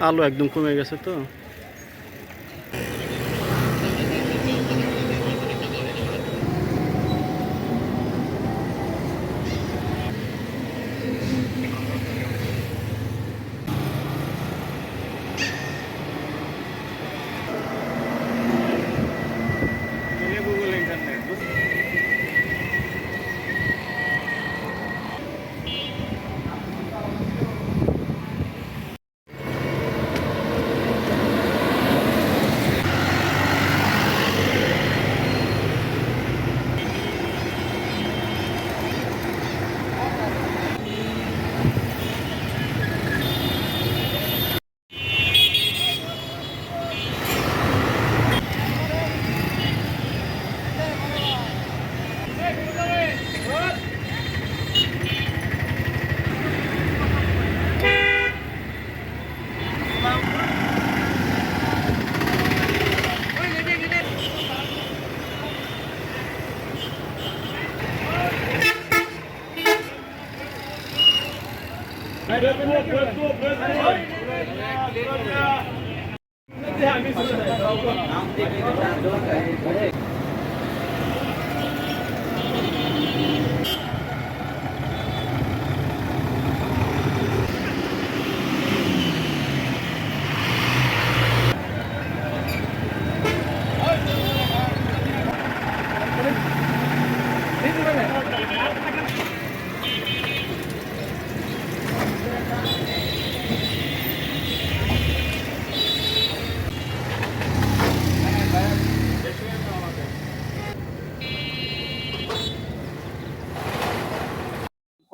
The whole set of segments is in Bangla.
আলো একদম কমে গেছে তো? आम्ही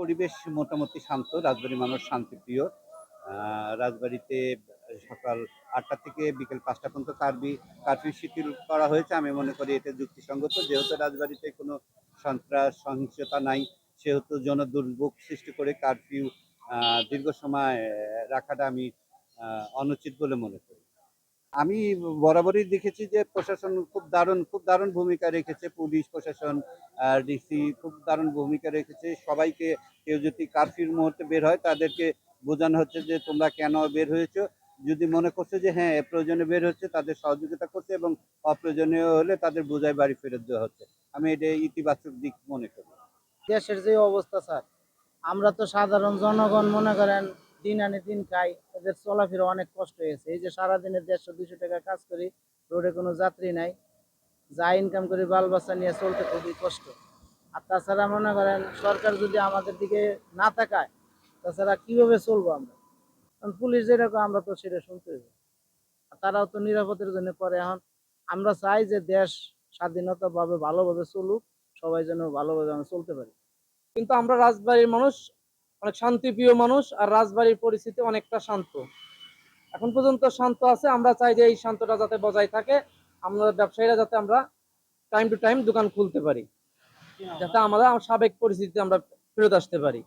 পরিবেশ মোটামুটি শান্ত, রাজবাড়ির মানুষ শান্তিপ্রিয়। রাজবাড়িতে সকাল আটটা থেকে বিকেল পাঁচটা পর্যন্ত কার্বি, কারফিউ শিথিল করা হয়েছে। আমি মনে করি এটা যুক্তিসঙ্গত। যেহেতু রাজবাড়িতে কোনো সন্ত্রাস, সহিংসতা নাই, সেহেতু জনদুর্ভোগ সৃষ্টি করে কারফিউ দীর্ঘ সময় রাখাটা আমি অনুচিত বলে মনে করি। আমি বরাবরই দেখেছি যে প্রশাসন খুব দারুণ খুব দারুণ ভূমিকা রেখেছে, পুলিশ, প্রশাসন ডিসি খুব দারুণ ভূমিকা রেখেছে। সবাইকে কেউ যদি কারফিউর মুহূর্তে বের হয়, তাদেরকে বোঝানো হচ্ছে যে তোমরা কেন বের হয়েছো। যদি মনে করছে যে হ্যাঁ প্রয়োজনে বের হচ্ছে, তাদের সহযোগিতা করছে এবং অপ্রয়োজনীয় হলে তাদের বোঝায় বাড়ি ফেরত দেওয়া হচ্ছে। আমি এটা ইতিবাচক দিক মনে করি। দেশের যে অবস্থা, স্যার, আমরা তো সাধারণ জনগণ মনে করেন দিন আনে দিন খাই, এদের চলাফেরা অনেক কষ্ট হয়েছে। এই যে সারাদিনে দেড়শো দুশো টাকা কাজ করি, রোডে কোনো যাত্রী নাই, যা ইনকাম করি, বাল বাচ্চা নিয়ে চলতে খুবই কষ্ট। আর তাছাড়া মনে করেন, সরকার যদি আমাদের দিকে না তাকায়, তাছাড়া কীভাবে চলবো আমরা? কারণ পুলিশ যেরকম, আমরা তো সেটা শুনতে আর তারাও তো নিরাপদের জন্য করে এখন, আমরা চাই যে দেশ স্বাধীনতাভাবে ভালোভাবে চলুক, সবাই যেন ভালোভাবে আমরা চলতে পারি। কিন্তু আমরা রাজবাড়ির মানুষ অনেক শান্তিপ্রিয় মানুষ আর রাজবাড়ির পরিস্থিতি অনেকটা শান্ত। এখন পর্যন্ত শান্ত আছে, আমরা চাই যে এই শান্তটা যাতে বজায় থাকে, আমরা ব্যবসায়ীরা যাতে আমরা টাইম টু টাইম দোকান খুলতে পারি। যাতে আমরা সাবেক পরিস্থিতি আমরা ফেরত আসতে পারি।